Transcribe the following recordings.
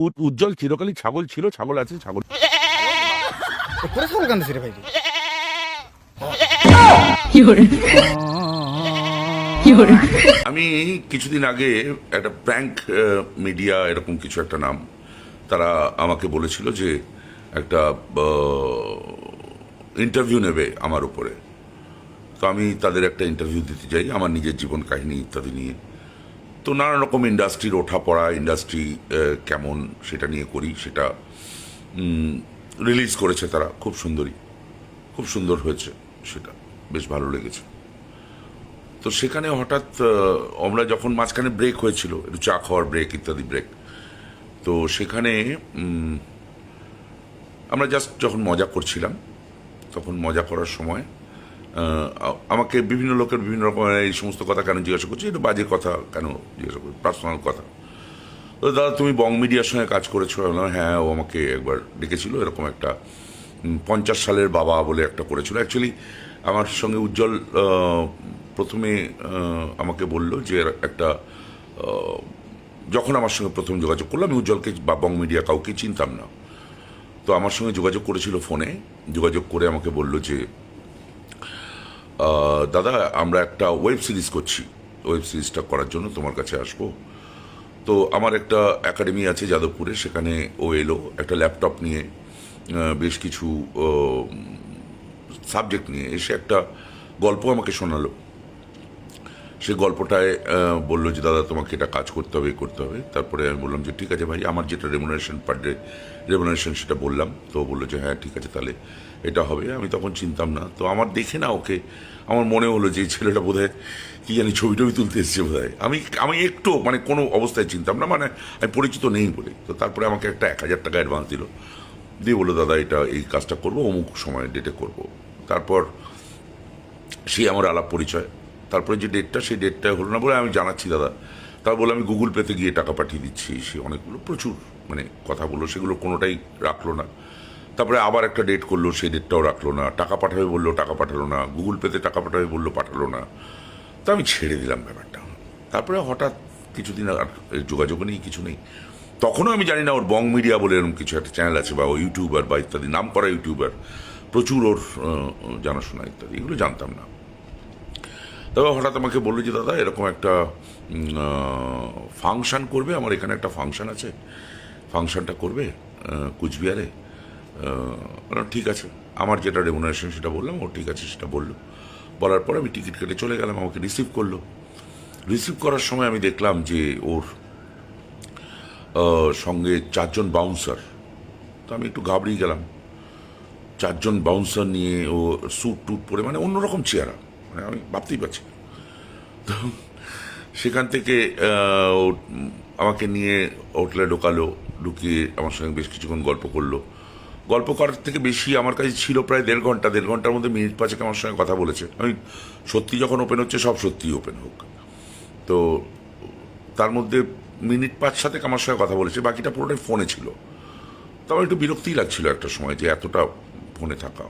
উজ্জ্বল চিরকালই ছাগল ছিল ছাগল আছে ছাগল আমি কিছুদিন আগে একটা প্র্যাঙ্ক মিডিয়া এরকম কিছু একটা নাম তারা আমাকে বলেছিল যে একটা ইন্টারভিউ নেবে আমার উপরে। তো আমি তাদের একটা ইন্টারভিউ দিতে যাই আমার নিজের জীবন কাহিনী ইত্যাদি নিয়ে। তো নানা রকম ইন্ডাস্ট্রির ওঠা পড়া ইন্ডাস্ট্রি কেমন সেটা নিয়ে করি, সেটা রিলিজ করেছে তারা, খুব সুন্দরী খুব সুন্দর হয়েছে সেটা, বেশ ভালো লেগেছে। তো সেখানে হঠাৎ আমরা যখন মাঝখানে ব্রেক হয়েছিল, একটু চা খাওয়ার ব্রেক ইত্যাদি ব্রেক তো সেখানে আমরা জাস্ট যখন মজা করছিলাম, তখন মজা করার সময় আমাকে বিভিন্ন লোকের বিভিন্ন রকমের এই সমস্ত কথা কেন জিজ্ঞাসা করছি? একটু বাজে কথা কেন জিজ্ঞাসা করছি? পার্সোনাল কথা। তো দাদা, তুমি বং মিডিয়ার সঙ্গে কাজ করেছ? হ্যাঁ ও আমাকে একবার ডেকেছিল, এরকম একটা পঞ্চাশ সালের বাবা বলে একটা করেছিল। অ্যাকচুয়ালি আমার সঙ্গে উজ্জ্বল প্রথমে আমাকে বলল যে একটা যখন আমার সঙ্গে প্রথম যোগাযোগ করল, আমি উজ্জ্বলকে বা বং মিডিয়া কাউকে চিনতাম না। তো আমার সঙ্গে যোগাযোগ করেছিল ফোনে। যোগাযোগ করে আমাকে বলল যে দাদা, আমরা একটা ওয়েব সিরিজ করছি। ওয়েব সিরিজটা করার জন্য তোমার কাছে আসব। তো আমার একটা একাডেমি আছে যাদবপুরে, সেখানে ও এলো, একটা ল্যাপটপ নিয়ে বেশ কিছু সাবজেক্ট নিয়ে এসে একটা গল্প আমাকে শোনালো। সে গল্পটায় বলল যে, দাদা, তোমাকে এটা কাজ করতে হবে করতে হবে। তারপরে আমি বললাম যে, ঠিক আছে ভাই, আমার যেটা রেমুনারেশন পার ডে রেমুনারেশন সেটা বললাম। তো বলল যে হ্যাঁ ঠিক আছে, তাহলে এটা হবে। আমি তখন চিনতাম না। তো আমার দেখে না ওকে, আমার মনে হলো যে ছেলেটা বোধহয় কি জানি ছবি টবি তুলতে এসছে বোধ আমি আমি একটু মানে কোনো অবস্থায় চিনতাম না মানে আমি পরিচিত নেই বলে। তো তারপরে আমাকে একটা এক হাজার টাকা অ্যাডভান্স দিল। দিয়ে বলল, দাদা, এটা এই কাজটা করব, অমুক সময় ডেটে করব। তারপর সেই আমার আলাপ পরিচয় তারপরে যে ডেটটা সেই ডেটটা হলো না বলে আমি জানাচ্ছি দাদা। তারপর বলে আমি গুগল পেতে গিয়ে টাকা পাঠিয়ে দিচ্ছি। সে অনেকগুলো প্রচুর মানে কথা বলল, সেগুলো কোনোটাই রাখল না। তারপরে আবার একটা ডেট করল, সেই ডেটটাও রাখল না। টাকা পাঠাবে বলল, টাকা পাঠালো না। গুগল পেতে টাকা পাঠাবে বলল, পাঠালো না। তো আমি ছেড়ে দিলাম ব্যাপারটা। তারপরে হঠাৎ কিছুদিন আর যোগাযোগ নেই, কিছু নেই। তখনও আমি জানি না ওর বং মিডিয়া বলে এরকম কিছু একটা চ্যানেল আছে, বা ও ইউটিউবার বা ইত্যাদি, নাম করা ইউটিউবার প্রচুর ওর জানাশোনা, ইত্যাদি, এগুলো জানতাম না। তবে হঠাৎ আমাকে বলল যে, দাদা, এরকম একটা ফাংশন করবে, আমার এখানে একটা ফাংশান আছে। ফাংশনটা করবে কুচবিহারে। ঠিক আছে। আমার যেটা রেমুনারেশন সেটা বললাম, ও ঠিক আছে সেটা বলল। বলার পর আমি টিকিট কেটে চলে গেলাম, আমাকে রিসিভ করল। রিসিভ করার সময় আমি দেখলাম যে, ওর সঙ্গে চারজন বাউন্সার তো আমি একটু ঘাবড়িয়ে গেলাম। চারজন বাউন্সার নিয়ে ও স্যুট টুট পরে মানে অন্যরকম চেহারা। মানে আমি ভাবতেই পারছি। তো সেখান থেকে আমাকে নিয়ে হোটেলে ঢোকালো, ঢুকিয়ে আমার সঙ্গে বেশ কিছুক্ষণ গল্প করল। গল্প করার থেকে বেশি আমার কাছে ছিল প্রায় দেড় ঘণ্টা, দেড় ঘণ্টার মধ্যে মিনিট পাঁচেক আমার সঙ্গে কথা বলেছে। আমি সত্যি যখন ওপেন হচ্ছে, সব সত্যিই ওপেন হোক। তো তার মধ্যে মিনিট পাঁচ সাথে আমার সঙ্গে কথা বলেছে, বাকিটা পুরোটাই ফোনে ছিল। তো আমার একটু বিরক্তিই লাগছিল একটা সময় যে এতটা ফোনে থাকা।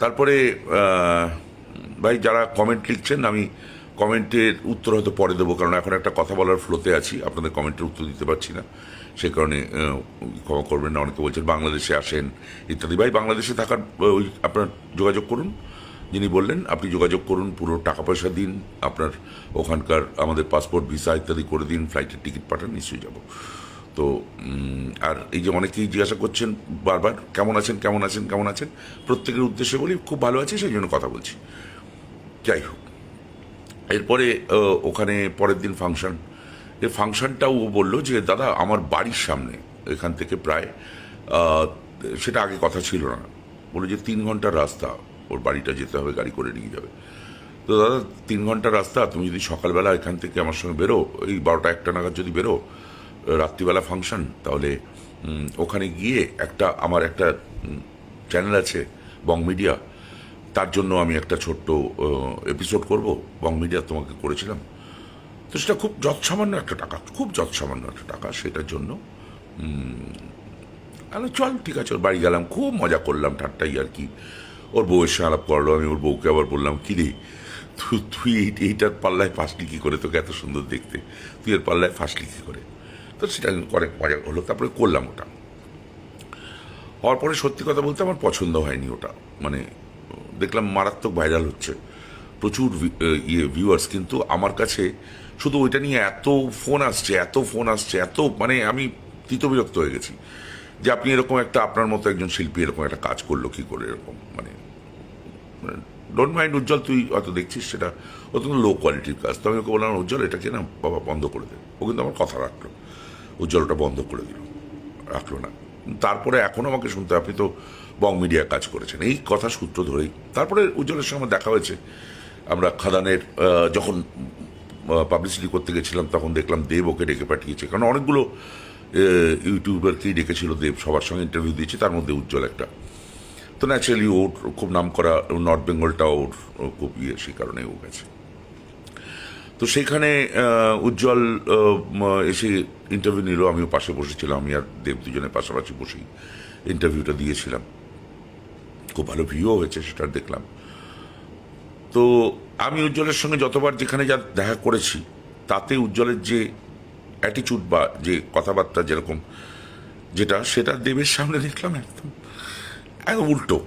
তারপরে ভাই যারা কমেন্ট লিখছেন, আমি কমেন্টের উত্তর হয়তো পরে দেবো, কারণ এখন একটা কথা বলার ফ্লোতে আছি। আপনাদের কমেন্টের উত্তর দিতে পারছি না। সে কারণে ক্ষমা করবেন না, অনেকে বলছেন বাংলাদেশে আসেন, ইত্যাদি। ভাই, বাংলাদেশে থাকার ওই আপনার যোগাযোগ করুন, যিনি বললেন, আপনি যোগাযোগ করুন, পুরো টাকা পয়সা দিন, আপনার ওখানকার আমাদের পাসপোর্ট ভিসা ইত্যাদি করে দিন ফ্লাইটের টিকিট পাঠান, নিশ্চয়ই যাব। তো আর এই যে অনেকেই জিজ্ঞাসা করছেন বারবার, কেমন আছেন কেমন আছেন কেমন আছেন? প্রত্যেকের উদ্দেশ্যে বলি, খুব ভালো আছি, সেই জন্য কথা বলছি। যাই হোক, এরপরে ওখানে পরের দিন ফাংশন। এই ফাংশনটাও ও বলল যে, দাদা, আমার বাড়ির সামনে, এখান থেকে প্রায় সেটা আগে কথা ছিল না। বলে যে, তিন ঘণ্টার রাস্তা, ওর বাড়িটা যেতে হবে, গাড়ি করে নিয়ে যাবে। তো, দাদা, তিন ঘণ্টার রাস্তা, তুমি যদি সকালবেলা এখান থেকে আমার সঙ্গে বেরো, এই বারোটা একটা নাগাদ যদি বেরো রাত্রিবেলা ফাংশন তাহলে ওখানে গিয়ে একটা, আমার একটা চ্যানেল আছে বং মিডিয়া তার জন্য আমি একটা ছোট্ট এপিসোড করব। বং মিডিয়া তোমাকে করেছিলাম। তো সেটা খুব যৎসামান্য একটা টাকা, খুব যৎসামান্য একটা টাকা সেটার জন্য আমি চল, ঠিক আছে, ওর বাড়ি গেলাম, খুব মজা করলাম ঠাট্টাই আর কি। ওর বউয়ের সঙ্গে আলাপ করল, আমি ওর বউকে আবার বললাম, কি রে তুই তুই এই- এইটার পাল্লায় ফাঁসলি কী করে? তোকে এত সুন্দর দেখতে। তুই এর পাল্লায় ফাঁসলি কী করে? তো সেটা অনেক মজা হলো, তারপরে করলাম ওটা। হওয়ার পরে সত্যি কথা বলতে আমার পছন্দ হয়নি ওটা। মানে দেখলাম মারাত্মক ভাইরাল হচ্ছে। প্রচুর ইয়ে ভিউয়ার্স কিন্তু আমার কাছে শুধু ওইটা নিয়ে এত ফোন আসছে, এত ফোন আসছে, এত মানে আমি তিতবিরক্ত হয়ে গেছি যে আপনি এরকম একটা, আপনার মতো একজন শিল্পী এরকম একটা কাজ করল কি করে এরকম মানে ডোন্ট মাইন্ড উজ্জ্বল, তুই হয়তো দেখছিস সেটা অত্যন্ত লো কোয়ালিটির কাজ। তো আমি ওকে বললাম, উজ্জ্বল, এটাকে না বাবা বন্ধ করে দে। ও কিন্তু আমার কথা রাখল। উজ্জ্বল ওটা বন্ধ করে দিল। রাখল না। তারপরে এখনও আমাকে শুনতে আপনি তো বং মিডিয়া কাজ করেছেন। এই কথা সূত্র ধরেই তারপরে উজ্জ্বলের সঙ্গে দেখা হয়েছে। আমরা খাদানের যখন পাবলিসিটি করতে গেছিলাম, তখন দেখলাম দেব ওকে ডেকে পাঠিয়েছে। কারণ অনেকগুলো ইউটিউবারকেই ডেকেছিল দেব, সবার সঙ্গে ইন্টারভিউ দিয়েছে, তার মধ্যে উজ্জ্বল একটা। তো ন্যাচারালি ওর খুব নাম করা নর্থ বেঙ্গলটা ওর খুব ইয়ে সেই কারণে ও গেছে। সেখানে আহ, উজ্জ্বল এসে ইন্টারভিউ নিল। আমিও পাশে বসেছিলাম। আমি আর দেব দুজনের পাশাপাশি বসেই ইন্টারভিউটা দিয়েছিলাম। খুব ভালো ভিউও হয়েছে সেটা দেখলাম। তো আমি উজ্জ্বলের সঙ্গে যতবার যেখানে যা দেখা করেছি তাতে উজ্জ্বলের যে অ্যাটিচিউড বা যে কথাবার্তা যেরকম যেটা সেটা দেবের সামনে দেখলাম একদম একদম উল্টো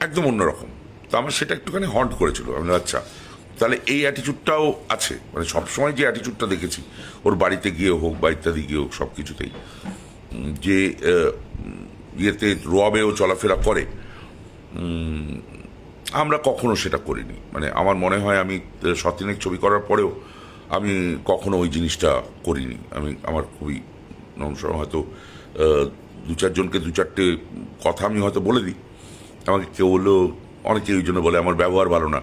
একদম অন্যরকম। তো আমার সেটা একটুখানি হন্ট করেছিল। আমি আচ্ছা তাহলে এই অ্যাটিচিউডটাও আছে। মানে সবসময় যে অ্যাটিচিউডটা দেখেছি, ওর বাড়িতে গিয়ে হোক বা ইত্যাদি গিয়ে হোক, সব কিছুতেই। যে ইয়েতে রবেও চলাফেরা করে আমরা কখনো সেটা করিনি। মানে আমার মনে হয় আমি সতিনেক ছবি করার পরেও আমি কখনো ওই জিনিসটা করিনি। আমি, আমার খুবই নমস্কার হয়তো দু চারজনকে দু চারটে কথা আমি হয়তো বলে দিই। আমাকে কেউ বলল অনেকে ওই জন্য বলে, আমার ব্যবহার ভালো না।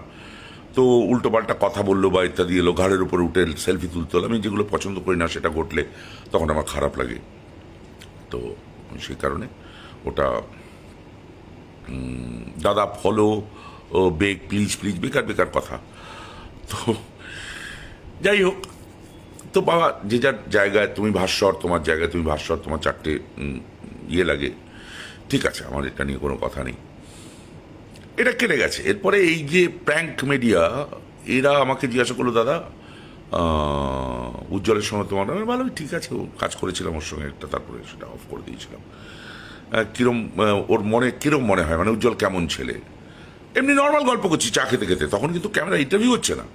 তো উল্টো পাল্টা কথা বলল বা ইত্যাদি এলো, ঘাড়ের উপরে উঠে সেলফি তুলতে হলো। আমি যেগুলো পছন্দ করি না, সেটা ঘটলে তখন আমার খারাপ লাগে। তো সেই কারণে ওটা দাদা ফলো ও বেগ প্লিজ প্লিজ বেকার বেকার কথা। তো যাই হোক, তো বাবা, যে যার জায়গায় তুমি ভাস্বর তোমার জায়গায় তুমি ভাস্বর তোমার চারটে ইয়ে লাগে। ঠিক আছে, আমার এটা নিয়ে কোনো কথা নেই। এটা কেটে গেছে। এরপরে এই যে প্র্যাঙ্ক মিডিয়া, এরা আমাকে জিজ্ঞাসা করল, দাদা উজ্জ্বলের সময় তোমার আমি ভালোই, ঠিক আছে কাজ করেছিলাম ওর সঙ্গে একটা, তারপরে সেটা অফ করে দিয়েছিলাম। কিরম ওর মনে, কিরম মনে হয়? মানে উজ্জ্বল কেমন ছেলে? এমনি নর্মাল গল্প করছি, চা খেতে খেতে, তখন কিন্তু ক্যামেরা ইন্টারভিউ হচ্ছে না।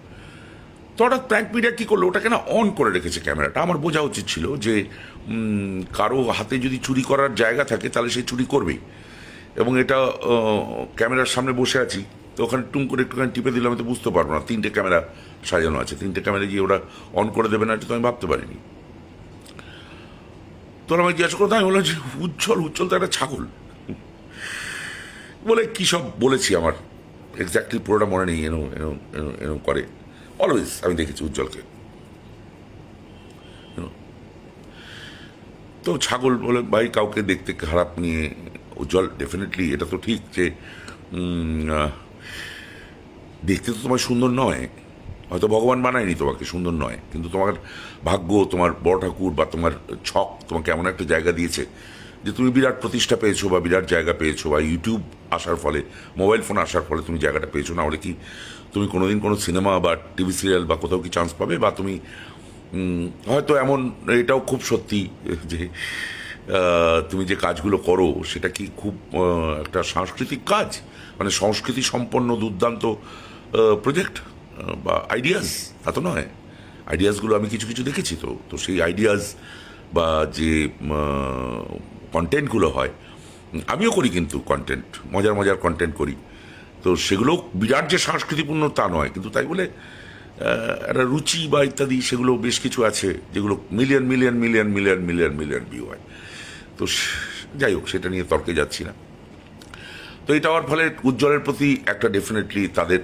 তো হঠাৎ প্র্যাঙ্ক মিডিয়া কী করল? ওটাকে না অন করে রেখেছে ক্যামেরাটা আমার বোঝা উচিত ছিল যে কারও হাতে যদি চুরি করার জায়গা থাকে, তাহলে সে চুরি করবেই। এবং এটা ক্যামেরার সামনে বসে আছি। তো ওখানে টুম করে একটুখানি টিপে দিলে আমি তো বুঝতে পারব না। তিনটে ক্যামেরা সাজানো আছে। তিনটে ক্যামেরা গিয়ে ওরা অন করে দেবে, না এটা তো আমি ভাবতে পারিনি। তো আমাকে জিজ্ঞাসা করতো আমি বললাম যে, উজ্জ্বল উজ্জ্বল তো একটা ছাগল। বলে, কী সব বলেছি আমার? এক্স্যাক্টলি পুরোটা মনে নেই, এরম এরম এরম করে। অলওয়েজ আমি দেখেছি উজ্জ্বলকে। তো ছাগল বলে, ভাই, কাউকে দেখতে খারাপ নিয়ে উজ্জ্বল ডেফিনেটলি এটা তো ঠিক যে দেখতে তো তোমার সুন্দর নয়। হয়তো ভগবান বানায়নি তোমাকে সুন্দর নয়, কিন্তু তোমার ভাগ্য, তোমার বড় ঠাকুর বা তোমার ছক তোমাকে এমন একটা জায়গা দিয়েছে যে তুমি বিরাট প্রতিষ্ঠা পেয়েছ বা বিরাট জায়গা পেয়েছ বা ইউটিউব আসার ফলে মোবাইল ফোন আসার ফলে তুমি জায়গাটা পেয়েছ। না হলে কি তুমি কোনোদিন কোনো সিনেমা বা টিভি সিরিয়াল বা কোথাও কি চান্স পাবে? বা তুমি হয়তো এমন, এটাও খুব সত্যি যে তুমি যে কাজগুলো করো, সেটা কি খুব একটা সাংস্কৃতিক কাজ? মানে সংস্কৃতি সম্পন্ন দুর্দান্ত প্রজেক্ট বা আইডিয়াস তা তো নয়। আইডিয়াসগুলো আমি কিছু কিছু দেখেছি তো তো সেই আইডিয়াস বা যে কন্টেন্টগুলো হয়, আমিও করি কিন্তু কন্টেন্ট মজার মজার কন্টেন্ট করি। তো সেগুলো বিরাট যে সংস্কৃতিপূর্ণ তা নয়, কিন্তু তাই বলে একটা রুচি বা ইত্যাদি, সেগুলো বেশ কিছু আছে, যেগুলো million million million million million million view হয়। তো যাই হোক, সেটা নিয়ে তর্কে যাচ্ছি না। তো এটা হওয়ার ফলে উজ্জ্বলের প্রতি একটা ডেফিনেটলি তাদের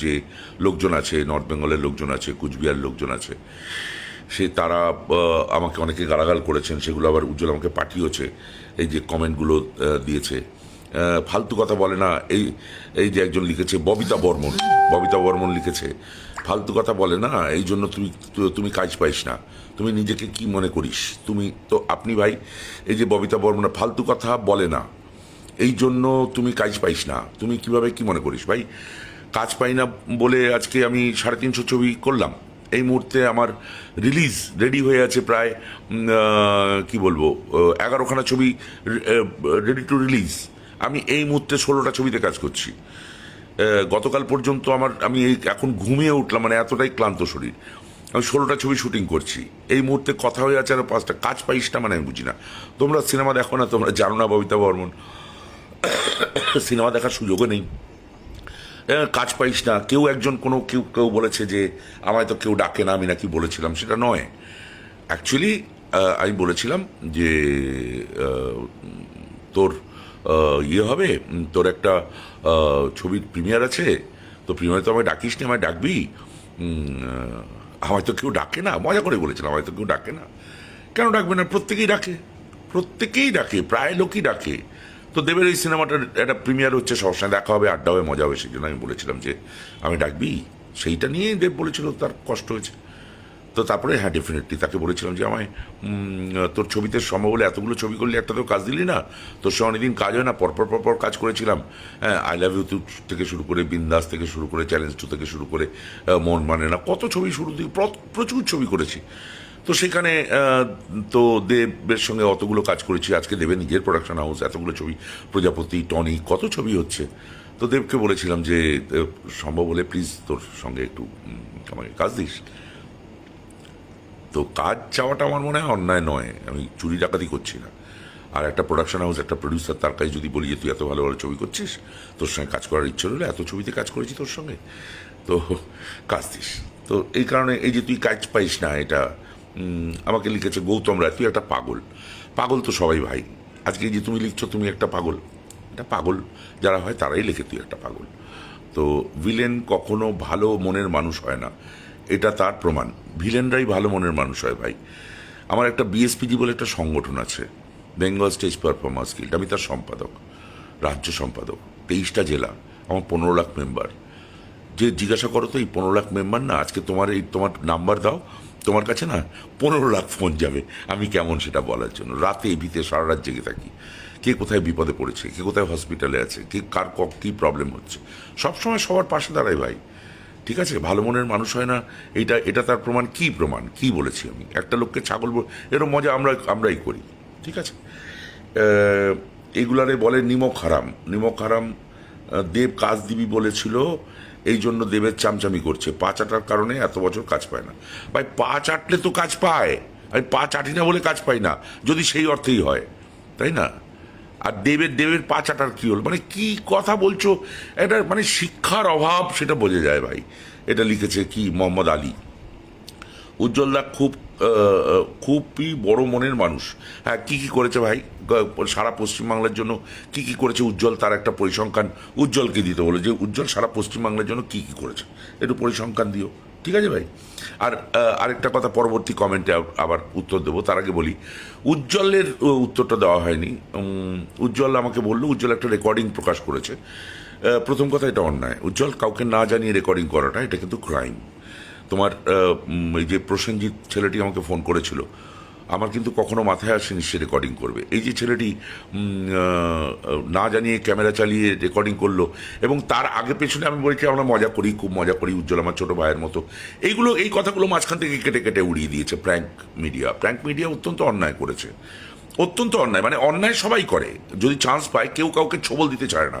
যে লোকজন আছে নর্থ বেঙ্গলের লোকজন আছে কুচবিহার লোকজন আছে, সে তারা আমাকে অনেকে গালাগাল করেছেন, সেগুলো আবার উজ্জ্বল আমাকে পাঠিয়েছে, এই যে কমেন্টগুলো দিয়েছে। ফালতু কথা বলে না, এই এই যে একজন লিখেছে, ববিতা বর্মন ববিতা বর্মন লিখেছে ফালতু কথা বলে না, এই জন্য তুমি তুমি কাজ পাইস না। তুমি নিজেকে কি মনে করিস? তুমি তো, আপনি ভাই, এই যে ববিতা বর্মন ফালতু কথা বলে না, এই জন্য তুমি কাজ পাইস না। তুমি কীভাবে কি মনে করিস ভাই? কাজ পাই না বলে আজকে আমি সাড়ে তিনশো ছবি করলাম। এই মুহূর্তে আমার রিলিজ রেডি হয়ে আছে প্রায় কি বলব এগারোখানা ছবি রেডি টু রিলিজ আমি এই মুহূর্তে ষোলোটা ছবিতে কাজ করছি। গতকাল পর্যন্ত আমার, আমি এখন ঘুমিয়ে উঠলাম মানে এতটাই ক্লান্ত শরীর। আমি ষোলোটা ছবি শুটিং করছি। এই মুহূর্তে কথা হয়ে আছে আর পাঁচটা। কাজ পাইস না মানে আমি বুঝি না। তোমরা সিনেমা দেখো না, তোমরা জানো না ববিতা বর্মন। সিনেমা দেখার সুযোগও নেই। কাজ পাইস না। কেউ একজন কোনো, কেউ কেউ বলেছে যে, আমায় তো কেউ ডাকে না, আমি নাকি বলেছিলাম। সেটা নয়। অ্যাকচুয়ালি আমি বলেছিলাম যে তোর ইয়ে হবে তোর একটা ছবির প্রিমিয়ার আছে, তো প্রিমিয়ার তো আমায় ডাকিস নি, আমায় ডাকবি? আমায় তো কেউ ডাকে না, মজা করে বলেছিলাম, আমায় তো কেউ ডাকে না। কেন ডাকবে না? প্রত্যেকেই ডাকে প্রত্যেকেই ডাকে, প্রায় লোকই ডাকে। তো দেবের এই সিনেমাটার একটা প্রিমিয়ার হচ্ছে, সবসময় দেখা হবে, আড্ডা হবে, মজা হবে, সেই জন্য আমি বলেছিলাম যে, আমি ডাকবি? সেইটা নিয়েই দেব বলেছিল, তার কষ্ট হয়েছে। তো তারপরে হ্যাঁ ডেফিনেটলি তাকে বলেছিলাম যে আমায় তোর ছবিতে সম্ভব হলে এতগুলো ছবি করলে, একটা তো কাজ দিলি না। তোর সঙ্গে অনেকদিন কাজ হয় না, পরপর পরপর কাজ করেছিলাম। হ্যাঁ আই লাভ ইউ থেকে শুরু করে বিন্দাস থেকে শুরু করে চ্যালেঞ্জ টু থেকে শুরু করে মন মানে না, কত ছবি শুরু প্র- প্রচুর ছবি করেছি। তো সেখানে তো দেবের সঙ্গে অতগুলো কাজ করেছি। আজকে দেবের নিজের প্রোডাকশন হাউস এতগুলো ছবি, প্রজাপতি, টনি, কত ছবি হচ্ছে। তো দেবকে বলেছিলাম যে সম্ভব হলে প্লিজ তোর সঙ্গে একটু আমাকে কাজ দিস। তো কাজ চাওয়াটা আমার মনে হয় অন্যায় নয়। আমি চুরি ডাকাতি করছি না। আর একটা প্রোডাকশন হাউস একটা প্রডিউসার তার কাছে যদি বলি যে, তুই এত ভালো ভালো ছবি করছিস? তোর সঙ্গে কাজ করার ইচ্ছে হলো এত ছবিতে কাজ করেছি তোর সঙ্গে? তো কাজ দিস। তো এই কারণে এই যে তুই কাজ পাইস না এটা আমাকে লিখেছে, গৌতম রায়, তুই একটা পাগল। পাগল তো সবাই ভাই। আজকে যে তুমি লিখছো, তুমি একটা পাগল। এটা পাগল। যারা হয় তারাই লেখে তুই একটা পাগল। তো ভিলেন কখনো ভালো মনের মানুষ হয় না। এটা তার প্রমাণ। ভিলেনরাই ভালো মনের মানুষ হয় ভাই। আমার একটা বিএসপিজি বলে একটা সংগঠন আছে, বেঙ্গল স্টেজ পারফরমেন্স গিল্ড। আমি তার সম্পাদক, রাজ্য সম্পাদক, তেইশটা জেলা, আমার পনেরো লাখ মেম্বার। যে জিজ্ঞাসা করো তো, এই পনেরো লাখ মেম্বার না, আজকে তোমার এই, তোমার নাম্বার দাও, তোমার কাছে না পনেরো লাখ ফোন যাবে। আমি কেমন সেটা বলার জন্য। রাতে ভিতে সারা রাত জেগে থাকি। কে কোথায় বিপদে পড়েছে, কে কোথায় হসপিটালে আছে, কে কার ক, কী প্রবলেম হচ্ছে? সবসময় সবার পাশে দাঁড়ায় ভাই। ঠিক আছে, ভালো মনের মানুষ হয় না, এটা এটা তার প্রমাণ, কি প্রমাণ, কি বলেছি আমি? একটা লোককে ছাগল এরকম মজা আমরা, আমরাই করি, ঠিক আছে? এগুলারে বলে নিমক হারাম নিমক হারাম দেব কাজ দিবি বলেছিল, এই জন্য দেবের চামচামি করছে, পা চাটার কারণে এত বছর কাজ পায় না। ভাই, পা চাটলে তো কাজ পায়, আমি পা চাটি না বলে কাজ পাই না, যদি সেই অর্থেই হয়, তাই না? আর দেবের দেবের পা চাটার কি হলো? মানে কি কথা বলছো? এটা মানে শিক্ষার অভাব সেটা বোঝা যায় ভাই। এটা লিখেছে কি? মোহাম্মদ আলী। উজ্জ্বলদা খুব খুবই বড় মনের মানুষ। হ্যাঁ কী কী করেছে ভাই? সারা পশ্চিমবাংলার জন্য কি কি করেছে? উজ্জ্বল তার একটা পরিসংখ্যান উজ্জ্বলকে দিতে বলে যে, উজ্জ্বল সারা পশ্চিমবাংলার জন্য কি কি করেছে? একটু পরিসংখ্যান দিও। ঠিক আছে ভাই? আর আরেকটা কথা পরবর্তী কমেন্টে আবার উত্তর দেবো। তার আগে বলি, উজ্জ্বলের উত্তরটা দেওয়া হয়নি। উজ্জ্বল আমাকে বলল, উজ্জ্বল একটা রেকর্ডিং প্রকাশ করেছে। প্রথম কথা এটা অন্যায়। উজ্জ্বল কাউকে না জানিয়ে রেকর্ডিং করাটা, এটা কিন্তু ক্রাইম তোমার এই যে প্রসেনজিৎ ছেলেটি আমাকে ফোন করেছিল আমার কিন্তু কখনো মাথায় আসেনি সে রেকর্ডিং করবে। এই যে ছেলেটি না জানিয়ে ক্যামেরা চালিয়ে রেকর্ডিং করল এবং তার আগে পেছনে আমি বলছি, আমরা মজা করি, খুব মজা করি, উজ্জ্বল আমার ছোট ভাইয়ের মতো। এইগুলো, এই কথাগুলো মাঝখান থেকে কেটে কেটে উড়িয়ে দিয়েছে প্র্যাঙ্ক মিডিয়া প্র্যাঙ্ক মিডিয়া অত্যন্ত অন্যায় করেছে। অত্যন্ত অন্যায় মানে অন্যায় সবাই করে। যদি চান্স পায়, কেউ কাউকে ছবল দিতে চায় না।